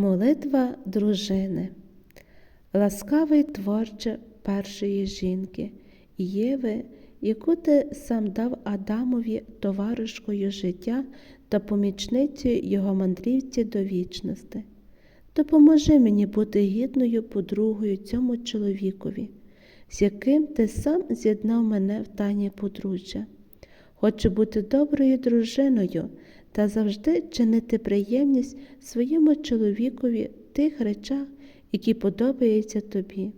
Молитва дружини. Ласкавий творче першої жінки, Єви, яку ти сам дав Адамові товаришкою життя та помічницею його мандрівці до вічності. Допоможи мені бути гідною подругою цьому чоловікові, з яким ти сам з'єднав мене в тайні подружжя. Хочу бути доброю дружиною та завжди чинити приємність своєму чоловікові в тих речах, які подобаються тобі.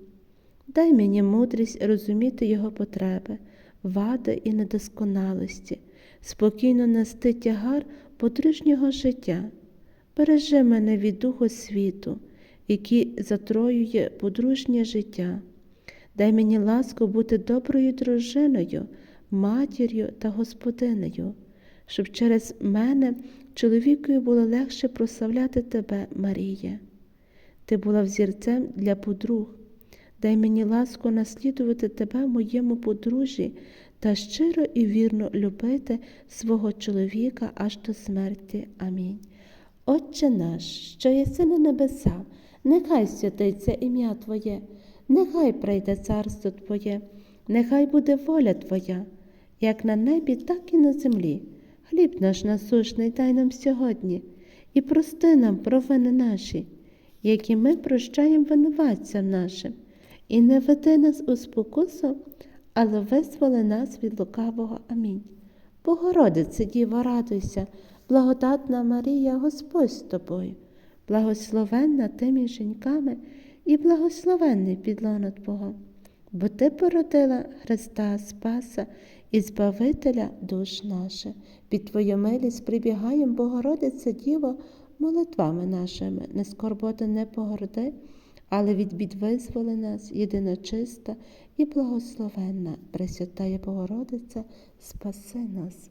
Дай мені мудрість розуміти його потреби, вади і недосконалості, спокійно нести тягар подружнього життя. Бережи мене від духу світу, який затроює подружнє життя. Дай мені ласку бути доброю дружиною, матір'ю та господинею, щоб через мене чоловікові було легше прославляти тебе, Марія. Ти була взірцем для подруг. Дай мені ласку наслідувати тебе моєму подружжі та щиро і вірно любити свого чоловіка аж до смерті. Амінь. Отче наш, що єси на небеса, нехай святиться ім'я Твоє, нехай прийде царство Твоє, нехай буде воля Твоя, як на небі, так і на землі. Хліб наш насушний дай нам сьогодні, і прости нам провини наші, які ми прощаємо винуватцям нашим, і не веди нас у спокусу, але визволи нас від лукавого. Амінь. Богородице, Діво, радуйся, благодатна Марія, Господь з тобою, благословенна ти між і благословенний підлона Твого, бо Ти породила Христа Спаса і Збавителя душ наших. Під Твою милість прибігаєм, Богородице Діво, молитвами нашими, не скорботи, не погорди, але від бід визволи нас, єдиночиста і благословенна, Пресвятая Богородиця, спаси нас.